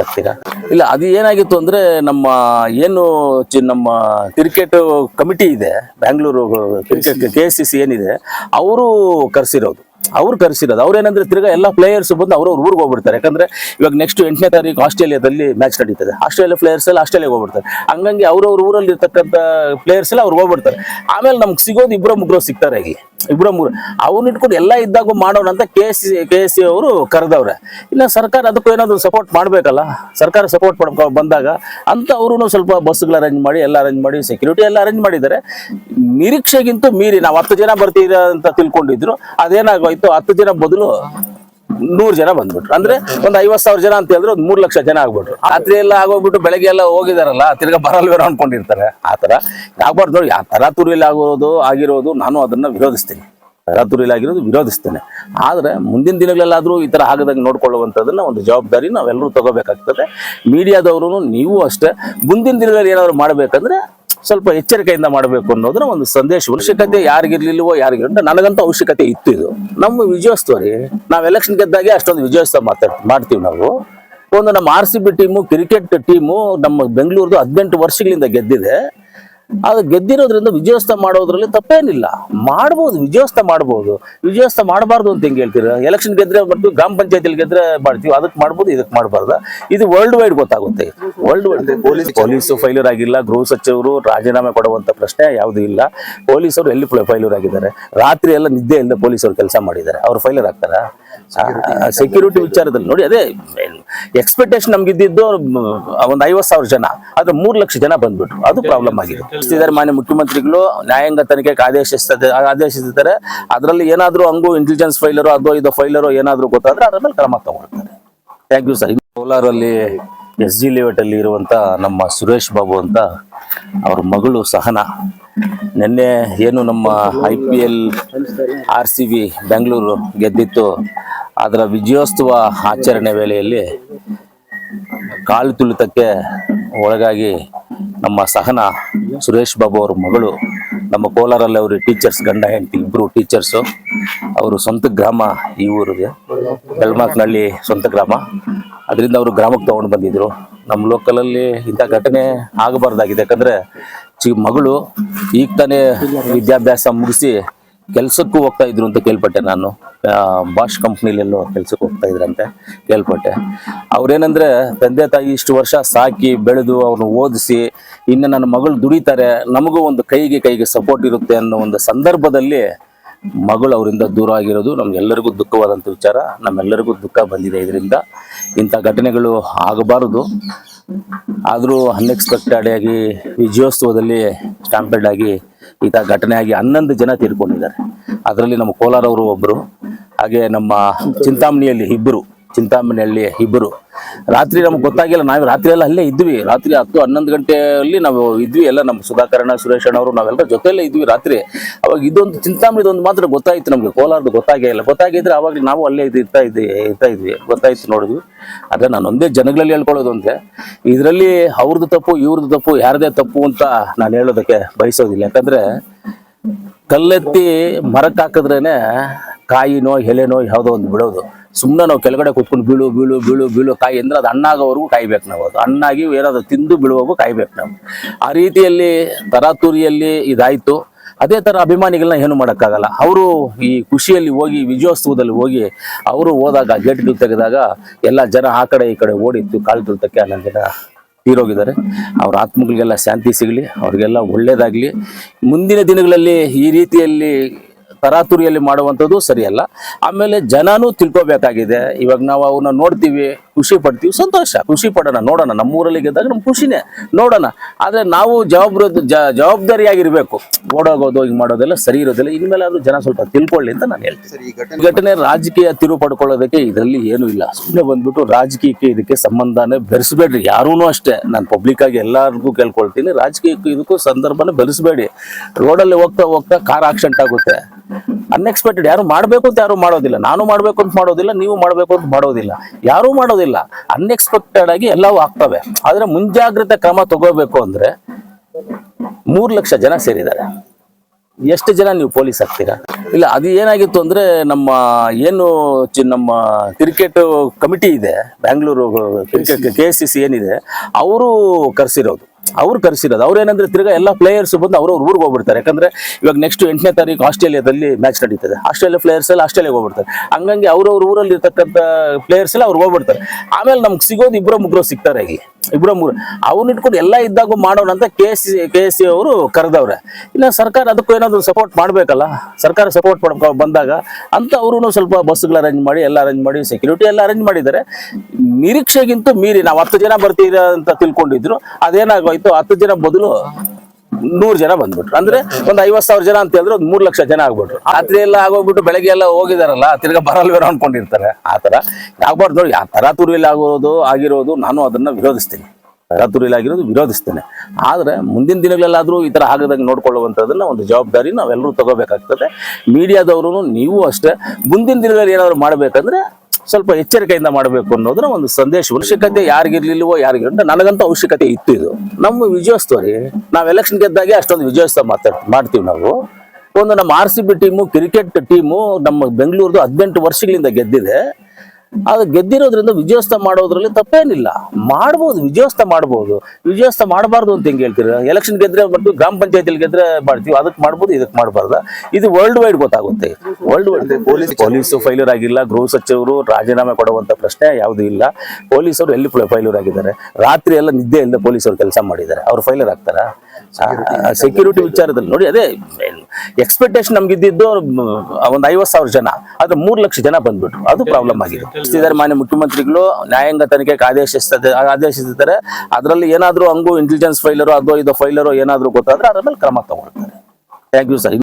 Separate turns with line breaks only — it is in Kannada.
ಆಗ್ತೀರಾ ಇಲ್ಲ ಅದು ಏನಾಗಿತ್ತು ಅಂದ್ರೆ ನಮ್ಮ ಏನು ಚಿ- ನಮ್ಮ ಕ್ರಿಕೆಟ್ ಕಮಿಟಿ ಇದೆ Bangalore cricket K S C C ಏನಿದೆ ಅವರು ಕರೆಸಿರೋದು. ಅವ್ರು ಕರೆಸಿರೋದು. ಅವ್ರೇನಂದ್ರೆ ತಿರ್ಗಾ ಎಲ್ಲ ಪ್ಲೇಯರ್ಸ್ ಬಂದು ಅವ್ರವ್ರ ಊರಿಗೆ ಹೋಗ್ಬಿಡ್ತಾರೆ. ಯಾಕಂದ್ರೆ ಇವಾಗ ನೆಕ್ಸ್ಟ್ ಎಂಟನೇ ತಾರೀಕು ಆಸ್ಟ್ರೇಲಿಯಾದಲ್ಲಿ ಮ್ಯಾಚ್ ನಡೀತದೆ. ಆಸ್ಟ್ರೇಲಿಯಾ ಪ್ಲೇಯರ್ಸ್ ಎಲ್ಲ ಆಸ್ಟ್ರೇಲಿಯಾಗೆ ಹೋಗ್ಬಿಡ್ತಾರೆ. ಹಂಗಾಗಿ ಅವ್ರವ್ರ ಊರಲ್ಲಿ ಇರ್ತಕ್ಕಂಥ ಪ್ಲೇಯರ್ಸ್ ಎಲ್ಲ ಅವ್ರಿಗೆ ಹೋಗ್ಬಿಡ್ತಾರೆ. ಆಮೇಲೆ ನಮ್ಗೆ ಸಿಗೋದು ಇಬ್ಬರ ಮುಗ್ರೋ ಸಿಗ್ತಾರೆ ಇಲ್ಲಿ ಇಬ್ಬರ ಮೂರು ಅವ್ನು ಇಟ್ಕೊಂಡು ಎಲ್ಲ ಇದ್ದಾಗ ಮಾಡೋಣ ಅಂತ K S K S C ಅವರು ಕರೆದವ್ರೆ. ಇನ್ನು ಸರ್ಕಾರ ಅದಕ್ಕೂ ಏನಾದರೂ ಸಪೋರ್ಟ್ ಮಾಡಬೇಕಲ್ಲ? ಸರ್ಕಾರ ಸಪೋರ್ಟ್ ಮಾಡ್ಕೊ ಬಂದಾಗ ಅಂತ ಅವರು ಸ್ವಲ್ಪ ಬಸ್ಗಳು ಅರೇಂಜ್ ಮಾಡಿ ಎಲ್ಲ ಅರೇಂಜ್ ಮಾಡಿ ಸೆಕ್ಯೂರಿಟಿ ಎಲ್ಲ ಅರೇಂಜ್ ಮಾಡಿದ್ದಾರೆ. ನಿರೀಕ್ಷೆಗಿಂತ ಮೀರಿ ನಾವು ಹತ್ತು ಜನ ಬರ್ತೀರ ಅಂತ ತಿಳ್ಕೊಂಡಿದ್ರು. ಅದೇನಾಗೋಯ್ತು ಹತ್ತು ಜನ ಬದಲು ನೂರು ಜನ ಬಂದ್ಬಿಟ್ರು. ಅಂದ್ರೆ ಒಂದ್ ಐವತ್ ಸಾವಿರ ಜನ ಅಂತ ಹೇಳಿದ್ರೆ ಒಂದ್ ಮೂರ್ ಲಕ್ಷ ಜನ ಆಗ್ಬಿಟ್ರು. ರಾತ್ರಿ ಎಲ್ಲ ಆಗೋಗ್ಬಿಟ್ಟು ಬೆಳಗ್ಗೆ ಎಲ್ಲ ಹೋಗಿದಾರಲ್ಲ, ತಿರ್ಗಾ ಬರಲ್ವೇನೋ ಅನ್ಕೊಂಡಿರ್ತಾರೆ. ಆತರ ಆಗ್ಬಾರ್ದು. ನೋಡಿ ಆ ತುರಿಲ್ ಆಗೋದು, ಆಗಿರೋದು ನಾನು ಅದನ್ನ ವಿರೋಧಿಸ್ತೀನಿ. ತರಾತುರಿಯಲ್ಲಿ ಆಗಿರೋದು ವಿರೋಧಿಸ್ತೇನೆ. ಆದ್ರೆ ಮುಂದಿನ ದಿನಗಳಲ್ಲಾದ್ರೂ ಈ ತರ ಆಗದಂಗೆ ನೋಡ್ಕೊಳ್ಳುವಂಥದ್ದನ್ನ ಒಂದು ಜವಾಬ್ದಾರಿ ನಾವೆಲ್ಲರೂ ತಗೋಬೇಕಾಗ್ತದೆ. ಮೀಡಿಯಾದವರು ನೀವು ಅಷ್ಟೇ. ಮುಂದಿನ ದಿನಗಳಲ್ಲಿ ಏನಾದ್ರು ಮಾಡ್ಬೇಕಂದ್ರೆ ಸ್ವಲ್ಪ ಎಚ್ಚರಿಕೆಯಿಂದ ಮಾಡಬೇಕು ಅನ್ನೋದನ್ನ ಒಂದು ಸಂದೇಶ. ಅವಶ್ಯಕತೆ ಯಾರಿಗಿರ್ಲಿಲ್ವೋ ಯಾರಿಗಿಲ್ಲ ನನಗಂತ ಅವಶ್ಯಕತೆ ಇತ್ತು ಇದು. ನಮ್ಮ ವಿಜಯೋತ್ಸವ ರೀ ನಾವು ಎಲೆಕ್ಷನ್ ಗೆದ್ದಾಗೆ ಅಷ್ಟೊಂದು ವಿಜಯೋತ್ಸವ ಮಾತಾಡ್, ಮಾಡ್ತೀವಿ ನಾವು. ಒಂದು ನಮ್ಮ R C B team cricket team ನಮ್ಮ ಬೆಂಗಳೂರದು ಹದಿನೆಂಟು ವರ್ಷಗಳಿಂದ ಗೆದ್ದಿದೆ. ಅದು ಗೆದ್ದಿರೋದ್ರಿಂದ ವಿಜಯೋತ್ಸವ ಮಾಡೋದ್ರಲ್ಲಿ ತಪ್ಪೇನಿಲ್ಲ. ಮಾಡ್ಬೋದು ವಿಜಯೋತ್ಸವ ಮಾಡ್ಬೋದು. ವಿಜಯೋತ್ಸವ ಮಾಡಬಾರ್ದು ಅಂತ ಹೆಂಗೆ ಹೇಳ್ತೀರಾ? ಎಲೆಕ್ಷನ್ ಗೆದ್ರೆ ಬರ್ತೀವಿ ಗ್ರಾಮ ಪಂಚಾಯತಿಲಿ ಗೆದ್ರೆ ಮಾಡ್ತೀವಿ. ಅದಕ್ಕೆ ಮಾಡ್ಬೋದು ಇದಕ್ಕೆ ಮಾಡಬಾರ್ದ. ಇದು ವರ್ಲ್ಡ್ ವೈಡ್ ಗೊತ್ತಾಗುತ್ತೆ. World wide police police failure ಆಗಿಲ್ಲ ಗೃಹ ಸಚಿವರು ರಾಜೀನಾಮೆ ಕೊಡುವಂತ ಪ್ರಶ್ನೆ ಯಾವುದೂ ಇಲ್ಲ. ಪೊಲೀಸರು ಎಲ್ಲಿ ಫೈಲರ್ ಆಗಿದ್ದಾರೆ? ರಾತ್ರಿ ಎಲ್ಲ ನಿದ್ದೆ ಇಲ್ಲದೆ ಪೊಲೀಸರು ಕೆಲಸ ಮಾಡಿದ್ದಾರೆ. ಅವ್ರು ಫೈಲರ್ ಆಗ್ತಾರ? ಸೆಕ್ಯೂರಿಟಿ ವಿಚಾರದಲ್ಲಿ ನೋಡಿ ಅದೇ ಎಕ್ಸ್ಪೆಕ್ಟೇಷನ್ ನಮ್ಗೆ ಇದ್ದಿದ್ದು ಒಂದು ಐವತ್ತು ಸಾವಿರ ಜನ. ಆದ್ರೆ ಮೂರು ಲಕ್ಷ ಜನ ಬಂದ್ಬಿಟ್ರು. ಅದು ಪ್ರಾಬ್ಲಮ್ ಆಗಿದೆ ಮಾನ್ಯ ಮುಖ್ಯಮಂತ್ರಿಗಳು ನ್ಯಾಯಾಂಗ ತನಿಖೆಗೆ ಆದೇಶಿಸ್ತದೆ ಆದೇಶಿಸಿದ್ದಾರೆ ಅದರಲ್ಲಿ ಏನಾದರೂ ಹಂಗು ಇಂಟೆಲಿಜೆನ್ಸ್ ಫೈಲರು ಅದು ಇದು ಫೈಲರು ಏನಾದರೂ ಗೊತ್ತಾದ್ರೆ ಅದ್ರ ಮೇಲೆ ಕ್ರಮ ತಗೊಳ್ತಾರೆ. ಥ್ಯಾಂಕ್ ಯು ಸರ್ ಕೋಲಾರಲ್ಲಿ ಎಸ್ ಜಿ ಲೇಔಟಲ್ಲಿ ಇರುವಂಥ ನಮ್ಮ ಸುರೇಶ್ ಬಾಬು ಅಂತ ಅವ್ರ ಮಗಳು ಸಹನಾ. ನಿನ್ನೆ ಏನು ನಮ್ಮ I P L R C B Bengaluru ಗೆದ್ದಿತ್ತು. ಅದರ ವಿಜಯೋತ್ಸವ ಆಚರಣೆ ವೇಳೆಯಲ್ಲಿ ಕಾಲು ತುಳಿತಕ್ಕೆ ಒಳಗಾಗಿ ನಮ್ಮ ಸಹನ ಸುರೇಶ್ ಬಾಬು ಅವ್ರ ಮಗಳು, ನಮ್ಮ ಕೋಲಾರಲ್ಲಿ ಅವರು ಟೀಚರ್ಸ್ ಗಂಡ ಹೆಂಡತಿ ಇಬ್ಬರು ಟೀಚರ್ಸು ಅವರು ಸ್ವಂತ ಗ್ರಾಮ ಈ ಊರಿಗೆ. ಬೆಳ್ಮಾಕ್ನಳ್ಳಿ ಸ್ವಂತ ಗ್ರಾಮ. ಅದರಿಂದ ಅವರು ಗ್ರಾಮಕ್ಕೆ ತೊಗೊಂಡು ಬಂದಿದ್ದರು ನಮ್ಮ ಲೋಕಲಲ್ಲಿ ಇಂಥ ಘಟನೆ ಆಗಬಾರ್ದಾಗಿದೆ. ಯಾಕಂದರೆ ಚಿ ಮಗಳು ಈಗ ತಾನೇ ವಿದ್ಯಾಭ್ಯಾಸ ಮುಗಿಸಿ ಕೆಲ್ಸಕ್ಕೂ ಹೋಗ್ತಾ ಇದ್ರು ಅಂತ ಕೇಳ್ಪಟ್ಟೆ ನಾನು. ಬಾಷ್ ಕಂಪ್ನಿಲೆಲ್ಲೋ ಕೆಲ್ಸಕ್ಕೆ ಹೋಗ್ತಾ ಇದ್ರಂತೆ ಕೇಳ್ಪಟ್ಟೆ. ಅವ್ರೇನಂದ್ರೆ, ತಂದೆ ತಾಯಿ ಇಷ್ಟು ವರ್ಷ ಸಾಕಿ, ಬೆಳೆದು, ಅವ್ರನ್ನ ಓದಿಸಿ, ಇನ್ನು ನನ್ನ ಮಗಳು ದುಡಿತಾರೆ, ನಮಗೂ ಒಂದು ಕೈಗೆ ಕೈಗೆ ಸಪೋರ್ಟ್ ಇರುತ್ತೆ ಅನ್ನೋ ಒಂದು ಸಂದರ್ಭದಲ್ಲಿ ಮಗಳು ಅವರಿಂದ ದೂರ ಆಗಿರೋದು ನಮ್ಗೆಲ್ಲರಿಗೂ ದುಃಖವಾದಂಥ ವಿಚಾರ. ನಮ್ಮೆಲ್ಲರಿಗೂ ದುಃಖ ಬಂದಿದೆ ಇದರಿಂದ. ಇಂಥ ಘಟನೆಗಳು ಆಗಬಾರದು. ಆದರೂ ಅನ್ಎಕ್ಸ್ಪೆಕ್ಟೆಡ್ ಆಗಿ, ವಿಜಯೋತ್ಸವದಲ್ಲಿ ಸ್ಟಾಂಪೆಡ್ ಆಗಿ ಈ ಘಟನೆ ಆಗಿ ಹನ್ನೊಂದು ಜನ ತೀರ್ಕೊಂಡಿದ್ದಾರೆ. ಅದರಲ್ಲಿ ನಮ್ಮ ಕೋಲಾರವರು ಒಬ್ಬರು ಹಾಗೆ ನಮ್ಮ ಚಿಂತಾಮಣಿಯಲ್ಲಿ ಇಬ್ಬರು ಚಿಂತಾಮಣಿಯಲ್ಲಿ ಇಬ್ಬರು. ರಾತ್ರಿ ನಮ್ಗೆ ಗೊತ್ತಾಗಿಲ್ಲ, ನಾವು ರಾತ್ರಿ ಎಲ್ಲ ಅಲ್ಲೇ ಇದ್ವಿ. ರಾತ್ರಿ ಹತ್ತು, ಹನ್ನೊಂದು ಗಂಟೆಯಲ್ಲಿ ನಾವು ಇದ್ವಿ, ಎಲ್ಲ ನಮ್ಮ ಸುಧಾಕರಣ ಸುರೇಶ್ ಅಣ್ಣವರು, ನಾವೆಲ್ಲ ಜೊತೆಯಲ್ಲೇ ಇದ್ವಿ ರಾತ್ರಿ. ಅವಾಗ ಇದೊಂದು ಚಿಂತಾಮಣಿದೊಂದು ಮಾತ್ರ ಗೊತ್ತಾಯ್ತು ನಮಗೆ. ಕೋಲಾರದು ಗೊತ್ತಾಗೇ ಇಲ್ಲ. ಗೊತ್ತಾಗಿದ್ರೆ ಅವಾಗ ನಾವು ಅಲ್ಲೇ ಇದು ಇರ್ತಾ ಇದ್ವಿ ಇರ್ತಾ ಇದ್ವಿ. ಗೊತ್ತಾಯ್ತು ನೋಡಿದ್ವಿ. ಅದೇ ನಾನು ಒಂದೇ ಜನಗಳಲ್ಲಿ ಹೇಳ್ಕೊಳ್ಳೋದು ಅಂದ್ರೆ, ಇದರಲ್ಲಿ ಅವ್ರದ್ದು ತಪ್ಪು ಇವ್ರದ್ದು ತಪ್ಪು, ಯಾರದೇ ತಪ್ಪು ಅಂತ ನಾನು ಹೇಳೋದಕ್ಕೆ ಬಯಸೋದಿಲ್ಲ. ಯಾಕಂದ್ರೆ ಕಲ್ಲೆತ್ತಿ ಮರಕ್ಕೆ ಹಾಕಿದ್ರೇ ಕಾಯಿನೋ, ಎಲೆನೋ ಯಾವುದೋ ಒಂದು ಬಿಡೋದು. ಸುಮ್ಮನೆ ನಾವು ಕೆಳಗಡೆ ಕೂತ್ಕೊಂಡು ಬೀಳು ಬೀಳು ಬೀಳು ಬೀಳು ಕಾಯಿ ಅಂದ್ರೆ ಅದು ಹಣ್ಣಾಗೋವರೆಗೂ ಕಾಯ್ಬೇಕು ನಾವು. ಅದು ಹಣ್ಣಾಗಿ ಏನಾದ್ರು ತಿಂದು ಬೀಳುವವರೆಗೂ ಕಾಯ್ಬೇಕು ನಾವು. ಆ ರೀತಿಯಲ್ಲಿ ತರಾತುರಿಯಲ್ಲಿ ಇದಾಯಿತು. ಅದೇ ಥರ ಅಭಿಮಾನಿಗಳನ್ನ ಏನು ಮಾಡೋಕ್ಕಾಗಲ್ಲ. ಅವರು ಈ ಖುಷಿಯಲ್ಲಿ ಹೋಗಿ, ವಿಜಯೋತ್ಸವದಲ್ಲಿ ಹೋಗಿ, ಅವರು ಹೋದಾಗ ಗೇಟ್ಗಳು ತೆಗೆದಾಗ ಎಲ್ಲ ಜನ ಆ ಕಡೆ ಈ ಕಡೆ ಓಡಿತ್ತು ಕಾಲು ತುಳಿತಕ್ಕೆ ಹನ್ನೊಂದು ಜನ ತೀರೋಗಿದ್ದಾರೆ. ಅವ್ರ ಆತ್ಮಗಳಿಗೆಲ್ಲ ಶಾಂತಿ ಸಿಗಲಿ, ಅವ್ರಿಗೆಲ್ಲ ಒಳ್ಳೆಯದಾಗಲಿ ಮುಂದಿನ ದಿನಗಳಲ್ಲಿ ಈ ರೀತಿಯಲ್ಲಿ ತರಾತುರಿಯಲ್ಲಿ ಮಾಡುವಂಥದ್ದು ಸರಿಯಲ್ಲ. ಆಮೇಲೆ ಜನನೂ ತಿಳ್ಕೊಬೇಕಾಗಿದೆ. ಇವಾಗ ನಾವು ಅವನ್ನ ನೋಡ್ತೀವಿ. ಖುಷಿ ಪಡ್ತೀವಿ ಸಂತೋಷ. ಖುಷಿ ಪಡೋಣ ನೋಡೋಣ. ನಮ್ಮೂರಲ್ಲಿ ಗೆದ್ದಾಗ ನಮ್ಗೆ ಖುಷಿನೇ. ನೋಡೋಣ. ಆದರೆ ನಾವು ಜವಾಬ್ದಾರಿ ಜವಾಬ್ದಾರಿಯಾಗಿರಬೇಕು. ಓಡೋಗೋದು ಹಿಂಗೆ ಮಾಡೋದೆಲ್ಲ ಸರಿ ಇರೋದಿಲ್ಲ. ಇನ್ಮೇಲೆ ಆದರೂ ಜನ ಸ್ವಲ್ಪ ತಿಳ್ಕೊಳ್ಳಿ ಅಂತ ನಾನು ಹೇಳ್ತೀನಿ.
ಈ ಘಟನೆ
ರಾಜಕೀಯ ತಿರುವು ಪಡ್ಕೊಳ್ಳೋದಕ್ಕೆ ಇದರಲ್ಲಿ ಏನೂ ಇಲ್ಲ. ಸುಮ್ಮನೆ ಬಂದ್ಬಿಟ್ಟು ರಾಜಕೀಯಕ್ಕೆ ಇದಕ್ಕೆ ಸಂಬಂಧನೇ ಬೆರೆಸ್ಬೇಡ್ರಿ. ಯಾರೂ ಅಷ್ಟೇ. ನಾನು ಪಬ್ಲಿಕ್ ಆಗಿ ಎಲ್ಲರಿಗೂ ಕೇಳ್ಕೊಳ್ತೀನಿ. ರಾಜಕೀಯಕ್ಕೂ ಇದಕ್ಕೂ ಸಂದರ್ಭನ ಬೆರೆಸ್ಬೇಡಿ. ರೋಡಲ್ಲಿ ಹೋಗ್ತಾ ಹೋಗ್ತಾ ಕಾರ್ ಆಕ್ಸಿಡೆಂಟ್ ಆಗುತ್ತೆ. ಅನ್ಎಕ್ಸ್ಪೆಕ್ಟೆಡ್ ಯಾರು ಮಾಡಬೇಕು ಅಂತ ಯಾರು ಮಾಡೋದಿಲ್ಲ. ನಾನು ಮಾಡಬೇಕು ಅಂತ ಮಾಡೋದಿಲ್ಲ ನೀವು ಮಾಡಬೇಕು ಅಂತ ಮಾಡೋದಿಲ್ಲ. ಯಾರೂ ಮಾಡೋದಿಲ್ಲ. ಅನ್ಎಕ್ಸ್ಪೆಕ್ಟೆಡ್ ಆಗಿ ಎಲ್ಲವೂ ಆಗ್ತವೆ. ಆದ್ರೆ ಮುಂಜಾಗ್ರತೆ ಕ್ರಮ ತಗೋಬೇಕು ಅಂದ್ರೆ ಮೂರು ಲಕ್ಷ ಜನ ಸೇರಿದ್ದಾರೆ. ಎಷ್ಟು ಜನ ನೀವು ಪೊಲೀಸ್ ಆಗ್ತೀರಾ? ಇಲ್ಲ, ಅದು ಏನಾಗಿತ್ತು ಅಂದ್ರೆ ನಮ್ಮ ಏನು ನಮ್ಮ ಕ್ರಿಕೆಟ್ ಕಮಿಟಿ ಇದೆ Bangalore cricket K S C ಏನಿದೆ, ಅವರು ಕರೆಸಿರೋದು. ಅವ್ರು ಕರೆಸಿರೋದು. ಅವ್ರೇನಂದ್ರೆ ತಿರ್ಗಾ ಎಲ್ಲ ಪ್ಲೇಯರ್ಸ್ ಬಂದು ಅವ್ರವ್ರ ಊರಿಗೆ ಹೋಗ್ಬಿಡ್ತಾರೆ. ಯಾಕಂದ್ರೆ ಇವಾಗ ನೆಕ್ಸ್ಟ್ ಎಂಟನೇ ತಾರೀಕು ಆಸ್ಟ್ರೇಲಿಯಾದಲ್ಲಿ ಮ್ಯಾಚ್ ನಡೀತದೆ. ಆಸ್ಟ್ರೇಲಿಯಾ ಪ್ಲೇಯರ್ಸ್ ಎಲ್ಲ ಆಸ್ಟ್ರೇಲಿಯಾಗೆ ಹೋಗ್ಬಿಡ್ತಾರೆ. ಹಂಗಂಗೆ ಅವ್ರವ್ರ ಊರಲ್ಲಿ ಇರ್ತಕ್ಕಂಥ ಪ್ಲೇಯರ್ಸ್ ಎಲ್ಲ ಅವ್ರು ಹೋಗ್ಬಿಡ್ತಾರೆ. ಆಮೇಲೆ ನಮ್ಗೆ ಸಿಗೋದು ಇಬ್ಬರು ಮುಗ್ರು ಸಿಗ್ತಾರೆ ಇಲ್ಲಿ. ಇಬ್ಬರು ಮೂರು. ಅವ್ರನ್ನ ಇಟ್ಕೊಂಡು ಎಲ್ಲ ಇದ್ದಾಗ ಮಾಡೋಣ ಅಂತ K S K S C ಅವರು ಕರೆದವ್ರೆ. ಇಲ್ಲ, ಸರ್ಕಾರ ಅದಕ್ಕೂ ಏನಾದರೂ ಸಪೋರ್ಟ್ ಮಾಡಬೇಕಲ್ಲ? ಸರ್ಕಾರ ಸಪೋರ್ಟ್ ಬಂದಾಗ ಅಂತ ಅವರು ಸ್ವಲ್ಪ ಬಸ್ಗಳು ಅರೇಂಜ್ ಮಾಡಿ, ಎಲ್ಲ ಅರೇಂಜ್ ಮಾಡಿ ಸೆಕ್ಯೂರಿಟಿ ಎಲ್ಲ ಅರೇಂಜ್ ಮಾಡಿದ್ದಾರೆ. ನಿರೀಕ್ಷೆಗಿಂತ ಮೀರಿ, ನಾವು ಹತ್ತು ಜನ ಬರ್ತೀರ ಅಂತ ತಿಳ್ಕೊಂಡಿದ್ರು. ಅದೇನಾಗೋಯ್ತು? ಹತ್ತು ಜನ ಬದಲು ನೂರು ಜನ ಬಂದ್ಬಿಟ್ರು. ಅಂದ್ರೆ ಒಂದ್ ಐವತ್ ಸಾವಿರ ಜನ ಅಂತ ಹೇಳಿದ್ರೆ ಒಂದ್ ಮೂರ್ ಲಕ್ಷ ಜನ ಆಗ್ಬಿಟ್ರು. ರಾತ್ರಿ ಎಲ್ಲ ಆಗೋಗ್ಬಿಟ್ಟು ಬೆಳಗ್ಗೆ ಎಲ್ಲ ಹೋಗಿದಾರಲ್ಲ, ತಿರ್ಗಾ ಬರಲ್ವೇನೋ ಅನ್ಕೊಂಡಿರ್ತಾರೆ. ಆತರ ಆಗ್ಬಾರ್ದು ನೋಡಿ ಆ ತರಾತುರಿಯಲ್ಲಿ ಆಗೋದು, ಆಗಿರೋದು ನಾನು ಅದನ್ನ ವಿರೋಧಿಸ್ತೀನಿ. ತರಾತುರಿಯಲ್ಲಿ ಆಗಿರೋದು ವಿರೋಧಿಸ್ತೇನೆ. ಆದ್ರೆ ಮುಂದಿನ ದಿನಗಳಲ್ಲಾದ್ರೂ ಈ ತರ ಆಗದಂಗೆ ನೋಡ್ಕೊಳ್ಳುವಂಥದ್ದನ್ನ ಒಂದು ಜವಾಬ್ದಾರಿ ನಾವೆಲ್ಲರೂ ತಗೋಬೇಕಾಗ್ತದೆ. ಮೀಡಿಯಾದವರು ನೀವು ಅಷ್ಟೇ. ಮುಂದಿನ ದಿನಗಳಲ್ಲಿ ಏನಾದ್ರು ಮಾಡ್ಬೇಕಂದ್ರೆ ಸ್ವಲ್ಪ ಎಚ್ಚರಿಕೆಯಿಂದ ಮಾಡಬೇಕು ಅನ್ನೋದನ್ನ ಒಂದು ಸಂದೇಶ, ಅವಶ್ಯಕತೆ ಯಾರಿಗಿರ್ಲಿಲ್ವೋ ಯಾರಿಗಿರ ನನಗಂತ ಅವಶ್ಯಕತೆ ಇತ್ತು ಇದು. ನಮ್ಮ ವಿಜಯೋತ್ಸವ ರೀ ನಾವು ಎಲೆಕ್ಷನ್ ಗೆದ್ದಾಗೆ ಅಷ್ಟೊಂದು ವಿಜಯೋತ್ಸವ ಮಾಡ್ತೀವಿ ನಾವು. ಒಂದು ನಮ್ಮ R C B team cricket team ನಮ್ಮ ಬೆಂಗಳೂರದು ಹದಿನೆಂಟು ವರ್ಷಗಳಿಂದ ಗೆದ್ದಿದೆ. ಅದು ಗೆದ್ದಿರೋದ್ರಿಂದ ವಿಜಯೋತ್ಸವ ಮಾಡೋದ್ರಲ್ಲಿ ತಪ್ಪೇನಿಲ್ಲ. ಮಾಡ್ಬೋದು ವಿಜಯೋತ್ಸವ ಮಾಡ್ಬೋದು. ವಿಜಯೋತ್ಸವ ಮಾಡಬಾರ್ದು ಅಂತ ಹೆಂಗೆ ಹೇಳ್ತೀರ? ಎಲೆಕ್ಷನ್ ಗೆದ್ರೆ ಮತ್ತು ಗ್ರಾಮ ಪಂಚಾಯತಿಲಿ ಗೆದ್ರೆ ಮಾಡ್ತೀವಿ. ಅದಕ್ಕೆ ಮಾಡ್ಬೋದು ಇದಕ್ಕೆ ಮಾಡಬಾರ್ದ? ಇದು ವರ್ಲ್ಡ್ ವೈಡ್ ಗೊತ್ತಾಗುತ್ತೆ world wide police police failure ಆಗಿಲ್ಲ ಗೃಹ ಸಚಿವರು ರಾಜೀನಾಮೆ ಕೊಡುವಂತ ಪ್ರಶ್ನೆ ಯಾವುದೂ ಇಲ್ಲ. ಪೊಲೀಸರು ಎಲ್ಲಿ ಫೈಲರ್ ಆಗಿದ್ದಾರೆ? ರಾತ್ರಿ ಎಲ್ಲ ನಿದ್ದೆ ಇಲ್ಲದೆ ಪೊಲೀಸರು ಕೆಲಸ ಮಾಡಿದ್ದಾರೆ. ಅವ್ರು ಫೈಲರ್ ಆಗ್ತಾರ? ಸೆಕ್ಯೂರಿಟಿ ವಿಚಾರದಲ್ಲಿ ನೋಡಿ ಅದೇ ಎಕ್ಸ್ಪೆಕ್ಟೇಷನ್ ನಮ್ಗೆ ಇದ್ದಿದ್ದು ಒಂದು ಐವತ್ತು ಸಾವಿರ ಜನ ಆದ್ರೆ ಮೂರು ಲಕ್ಷ ಜನ ಬಂದ್ಬಿಟ್ರು. ಅದು ಪ್ರಾಬ್ಲಮ್ ಆಗಿದೆ. ಇದ್ದಾರೆ ಮಾನ್ಯ ಮುಖ್ಯಮಂತ್ರಿಗಳು ನ್ಯಾಯಾಂಗ ತನಿಖೆಗೆ ಆದೇಶಿಸ್ತದೆ ಆದೇಶಿಸಿದ್ದಾರೆ ಅದರಲ್ಲಿ ಏನಾದರೂ ಹಂಗು ಇಂಟೆಲಿಜೆನ್ಸ್ ಫೈಲರು ಅದು ಇದೋ ಫೈಲರು ಏನಾದರೂ ಗೊತ್ತಾದ್ರೆ ಅದ್ರ ಮೇಲೆ ಕ್ರಮ ತಗೊಳ್ತಾರೆ. Thank you sir